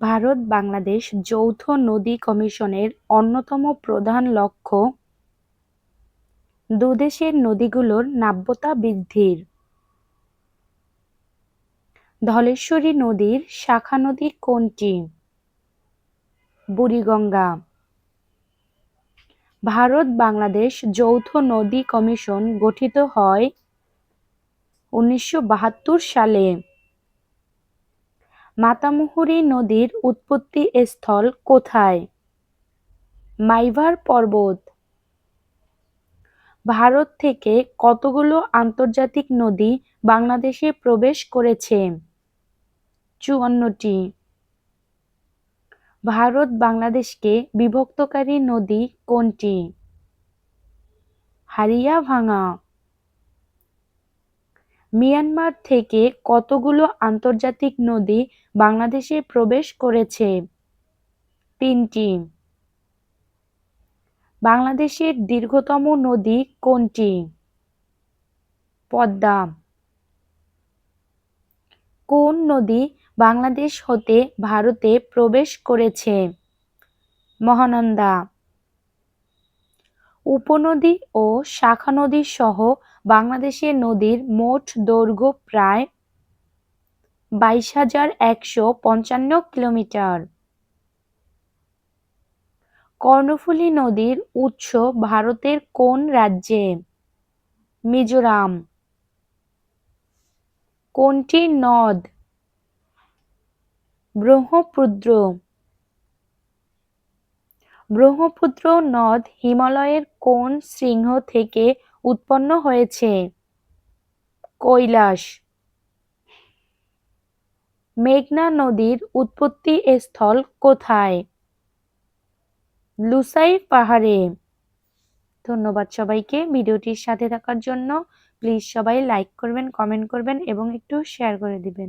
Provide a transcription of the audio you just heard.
ভারত বাংলাদেশ যৌথ নদী কমিশনের অন্যতম প্রধান লক্ষ্য দুদেশের নদীগুলোর নাব্যতা বৃদ্ধির। ধলেশ্বরী নদীর শাখা নদী কোনটি? বুড়িগঙ্গা। ভারত বাংলাদেশ যৌথ নদী কমিশন গঠিত হয় উনিশশো বাহাত্তর সালে। মাতামুহুরী নদীর উৎপত্তি স্থল কোথায়? মাইভার পর্বত। ভারত থেকে কতগুলো আন্তর্জাতিক নদী বাংলাদেশে প্রবেশ করেছে? চুয়ান্নটি। ভারত বাংলাদেশকে বিভক্তকারী নদী কোনটি? হারিয়াভাঙা। মিয়ানমার থেকে কতগুলো আন্তর্জাতিক নদী বাংলাদেশে প্রবেশ করেছে? তিনটি। বাংলাদেশের দীর্ঘতম নদী কোনটি? পদ্মা। কোন নদী বাংলাদেশ হতে ভারতে প্রবেশ করেছে? মহানন্দা। উপনদী ও শাখা নদী সহ বাংলাদেশের নদীর মোট দৈর্ঘ্য প্রায় বাইশ হাজার একশো পঞ্চান্ন কিলোমিটার। কর্ণফুলী নদীর উৎস ভারতের কোন রাজ্যে? মিজোরাম। কোনটি নদ? ব্রহ্মপুত্র। ব্রহ্মপুত্র নদ হিমালয়ের কোন শৃঙ্গ থেকে উৎপন্ন হয়েছে? কৈলাস। মেঘনা নদীর উৎপত্তি স্থল কোথায়? লুসাই পাহাড়ে। ধন্যবাদ সবাইকে ভিডিওটির সাথে থাকার জন্য প্লিজ সবাই লাইক করবেন, কমেন্ট করবেন এবং একটু শেয়ার করে দিবেন